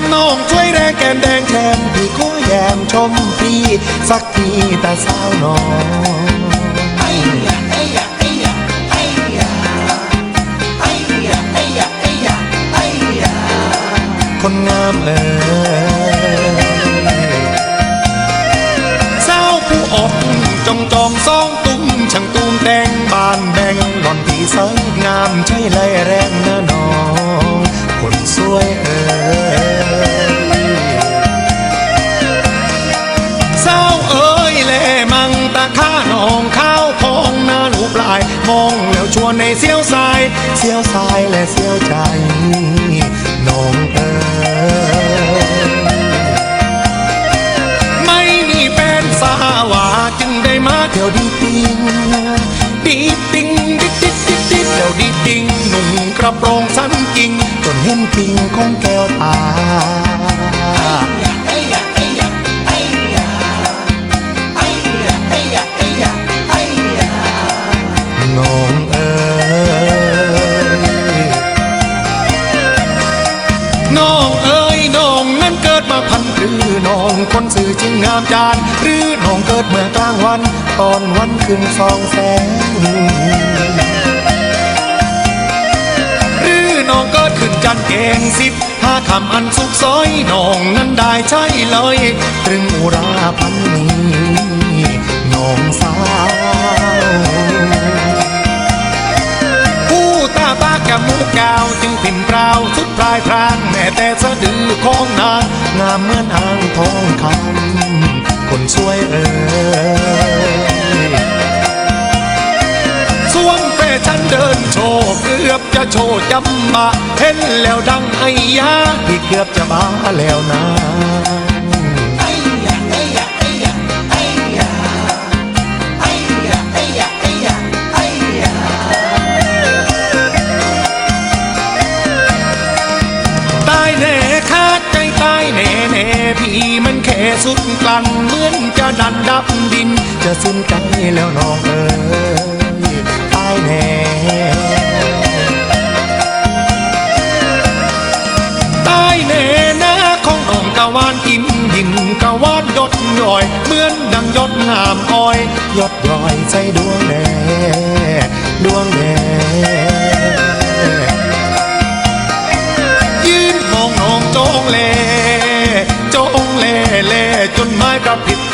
มน้องช่วยแรงแก้แดงแถมพี่ขอแยมชมพี่สักทีตาสาวน้องคนงามเอ่ยเศร้าผู้อกจองจองซองตุ้มช่างตูมแดงบานแบงหล่อนพี่เสยงามใช่เลยแรงายมองแล้วชวนในเสียวสายเสียวสายและเสียวใจน้องเอ๋ยไม่มีแฟนสาวาจึงได้มาเที่ยวดีติงดีติงดิดดิดดิดดิดเที่ยวดีติงหนุ่มกระโปรงสั้นกิ่งจนเห็นกิ่งของแก้วตา อน้องคนสื่อจึงงามจาน หรือน้องเกิดเมื่อกลางวัน ตอนวันขึ้นสองแสงหรือน้องเกิดขึ้นจันเกงสิบห้าคำอันสุกซอยน้องนั้นได้ใช่เลยตรึงอุราพันนี้ ตาตาแก้มมูกกาวจึงปิ่นเปล่าสุดปลายพรางแม้แต่สะดือของนางงามเหมือนอ่างทองคำคนสวยเอ่ยสวมแฟชั่นเดินโชว์เกือบจะโชว์จำมาเห็นแล้วดังไอ้ยาที่เกือบจะบ้าแล้วนะ พีมันแค่สุดกลันเหมือนจะดันดับดิน จะสิ้นใจแล้วน้องเอ๋ยตายแน่ตายแน่นะของน้องกะวานกินยิงกะวานยดย่อย เหมือนดังยดงามอ้อยยดย่อยใจดวงแน่ดวงแน่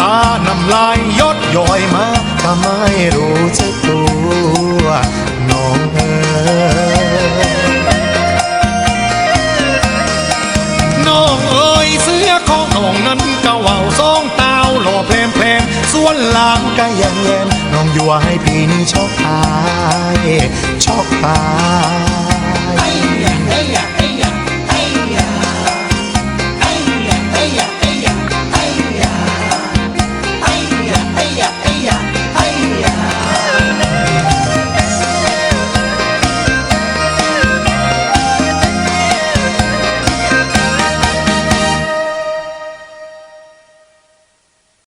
ตาน้ำลายยดย้อยมาถ้าไม่รู้สึกตัวน้องเอ๋ยน้องเอ๋ยเสื้อของน้องนั้นกะว่าวสองตาวหล่อแพรมแพรมส่วนหลางก็แยมแยมน้องยัวให้พี่นี่ชอกตายชอกตาย